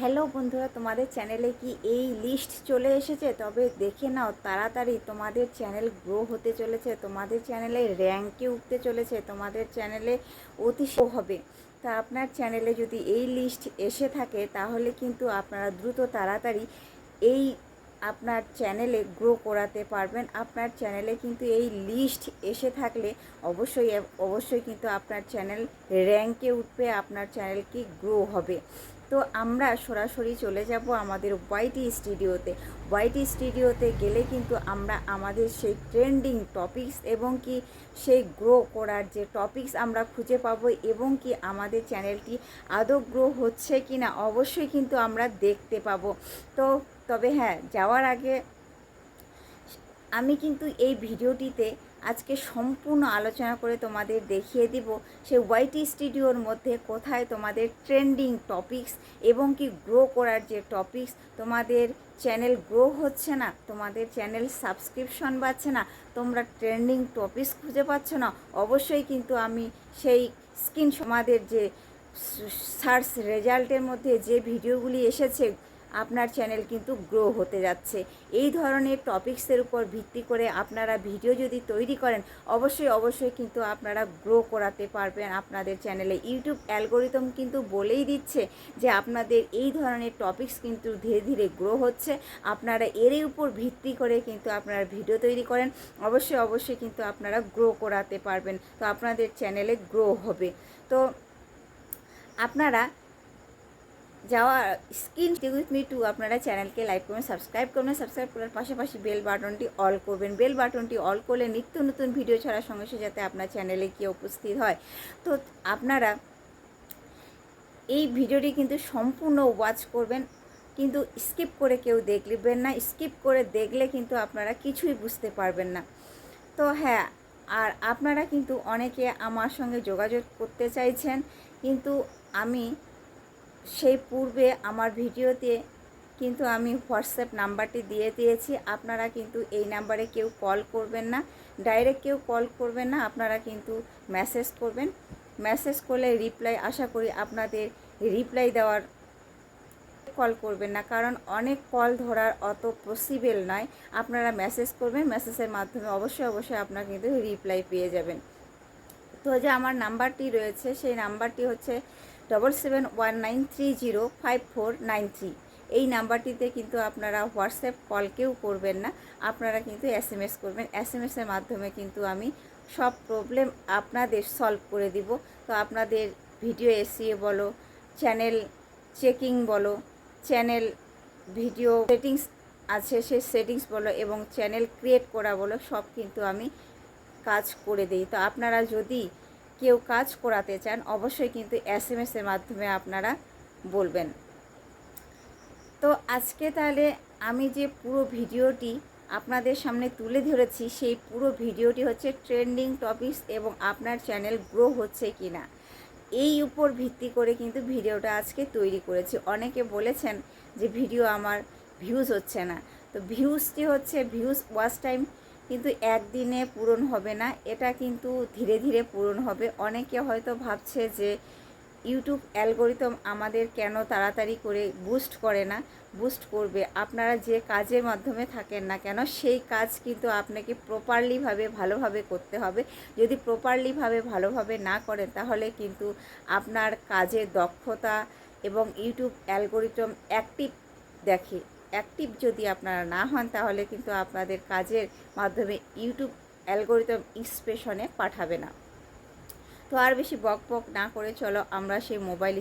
Hello বন্ধুরা, তোমাদের চ্যানেলে কি এই লিস্ট চলে এসেছে? তবে দেখে নাও, তাড়াতাড়ি তোমাদের চ্যানেল গ্রো হতে চলেছে, তোমাদের চ্যানেলে র্যাঙ্কে উঠতে চলেছে, তোমাদের চ্যানেলে অতি হবে। তা আপনার চ্যানেলে যদি এই লিস্ট এসে থাকে, তাহলে কিন্তু আপনারা দ্রুত তাড়াতাড়ি এই আপনার চ্যানেলে গ্রো করাতে পারবেন। আপনার চ্যানেলে কিন্তু এই লিস্ট এসে থাকলে অবশ্যই অবশ্যই কিন্তু আপনার চ্যানেল র্যাঙ্কে উঠবে, আপনার চ্যানেল কি গ্রো হবে। তো আমরা সরাসরি চলে যাব আমাদের ওয়াইটি স্টুডিওতে ওয়াইটি স্টুডিওতে গেলে কিন্তু আমরা আমাদের সেই ট্রেন্ডিং টপিকস এবং কি সেই গ্রো করার যে টপিকস আমরা খুঁজে পাবো এবং কি আমাদের চ্যানেলটি আদৌ গ্রো হচ্ছে কি না অবশ্যই কিন্তু আমরা দেখতে পাবো। তো তবে হ্যাঁ যাওয়ার আগে আমি কিন্তু এই ভিডিওটিতে আজকে সম্পূর্ণ আলোচনা করে তোমাদের দেখিয়ে দিব সে ওয়াইটি স্টুডিওর মধ্যে কোথায় তোমাদের ট্রেন্ডিং টপিকস এবং কি গ্রো করার যে টপিকস তোমাদের চ্যানেল গ্রো হচ্ছে না, তোমাদের চ্যানেল সাবস্ক্রিপশন পাচ্ছে না, তোমরা ট্রেন্ডিং টপিকস খুঁজে পাচ্ছ না, অবশ্যই কিন্তু আমি সেই স্ক্রিন তোমাদের যে সার্চ রেজাল্টের মধ্যে যে ভিডিওগুলি এসেছে আপনার চ্যানেল কিন্তু গ্রো হতে যাচ্ছে। এই ধরনের টপিক্সের উপর ভিত্তি করে আপনারা ভিডিও যদি তৈরি করেন, অবশ্যই অবশ্যই কিন্তু আপনারা গ্রো করাতে পারবেন। আপনাদের চ্যানেলে ইউটিউব অ্যালগোরিদম কিন্তু বলেই দিচ্ছে যে আপনাদের এই ধরনের টপিক্স কিন্তু ধীরে ধীরে গ্রো হচ্ছে। আপনারা এরই উপর ভিত্তি করে কিন্তু আপনারা ভিডিও তৈরি করেন। অবশ্যই অবশ্যই কিন্তু আপনারা গ্রো করাতে পারবেন। তো আপনাদের চ্যানেলে গ্রো হবে। তো আপনারা যাওয়া স্ক্রিন উইথ মি টু আপনারা চ্যানেলকে লাইক করবেন সাবস্ক্রাইব করবেন সাবস্ক্রাইব করার পাশাপাশি বেল বাটনটি অল করবেন। বেল বাটনটি অল করলে নিত্য নতুন ভিডিও ছাড়ার সঙ্গে সঙ্গে যাতে আপনার চ্যানেলে গিয়ে উপস্থিত হয়। তো আপনারা এই ভিডিওটি কিন্তু সম্পূর্ণ ওয়াচ করবেন, কিন্তু স্কিপ করে কেউ দেখবেন না। স্কিপ করে দেখলে কিন্তু আপনারা কিছুই বুঝতে পারবেন না। তো হ্যাঁ আর আপনারা কিন্তু অনেকে আমার সঙ্গে যোগাযোগ করতে চাইছেন, কিন্তু আমি সেই পূর্বে আমার ভিডিওতে কিন্তু আমি হোয়াটসঅ্যাপ নাম্বারটি দিয়ে দিয়েছি। আপনারা কিন্তু এই নাম্বারে কেউ কল করবেন না, ডাইরেক্ট কেউ কল করবেন না, আপনারা কিন্তু মেসেজ করবেন। মেসেজ করলে রিপ্লাই, আশা করি আপনাদের রিপ্লাই দেওয়ার কল করবেন না, কারণ অনেক কল ধরার অত পসিবেল নয়। আপনারা মেসেজ করবেন, মেসেজের মাধ্যমে অবশ্যই অবশ্যই আপনারা কিন্তু রিপ্লাই পেয়ে যাবেন। তো যে আমার নাম্বারটি রয়েছে, সেই নাম্বারটি হচ্ছে double seven one nine three zero five four nine three এই নাম্বারটিতে কিন্তু আপনারা হোয়াটসঅ্যাপ কল কেউ করবেন না, আপনারা কিন্তু এস এম এস করবেন। এস এম এসের মাধ্যমে কিন্তু আমি সব প্রবলেম আপনাদের সলভ করে দিব। তো আপনাদের ভিডিও এসিয়ে বলো, চ্যানেল চেকিং বলো, চ্যানেল ভিডিও সেটিংস আছে সে সেটিংস বলো এবং চ্যানেল ক্রিয়েট করা বলো, সব কিন্তু আমি কাজ করে দিই। তো আপনারা যদি কেউ কাজ করাতে চান, অবশ্যই কিন্তু এস এম এসের মাধ্যমে আপনারা বলবেন। তো আজকে তাহলে আমি যে পুরো ভিডিওটি আপনাদের সামনে তুলে ধরেছি, সেই পুরো ভিডিওটি হচ্ছে ট্রেন্ডিং টপিকস এবং আপনার চ্যানেল গ্রো হচ্ছে কি না এই উপর ভিত্তি করে কিন্তু ভিডিওটা আজকে তৈরি করেছি। অনেকে বলেছেন যে ভিডিও আমার ভিউজ হচ্ছে না, তো ভিউজটি হচ্ছে ভিউজ ওয়াচ টাইম কিন্তু একদিনে পূরণ হবে না। এটা কিন্তু ধীরে ধীরে পূরণ হবে। অনেকে হয়তো ভাবছে যে ইউটিউব অ্যালগোরিদম আমাদের কেন তাড়াতাড়ি করে বুস্ট করে না? বুস্ট করবে। আপনারা যে কাজের মাধ্যমে থাকেন না কেন, সেই কাজ কিন্তু আপনাকে প্রপারলিভাবে ভালোভাবে করতে হবে। যদি প্রপারলিভাবে ভালোভাবে না করেন, তাহলে কিন্তু আপনার কাজের দক্ষতা এবং ইউটিউব অ্যালগোরিদম অ্যাক্টিভ দেখে। অ্যাক্টিভ যদি আপনারা না হন, তাহলে কিন্তু আপনাদের কাজের মাধ্যমে ইউটিউব অ্যালগোরিদম ইন্সপেশনে পাঠাবে না। তো আর বেশি বক বক না করে চলো, আমরা সেই মোবাইল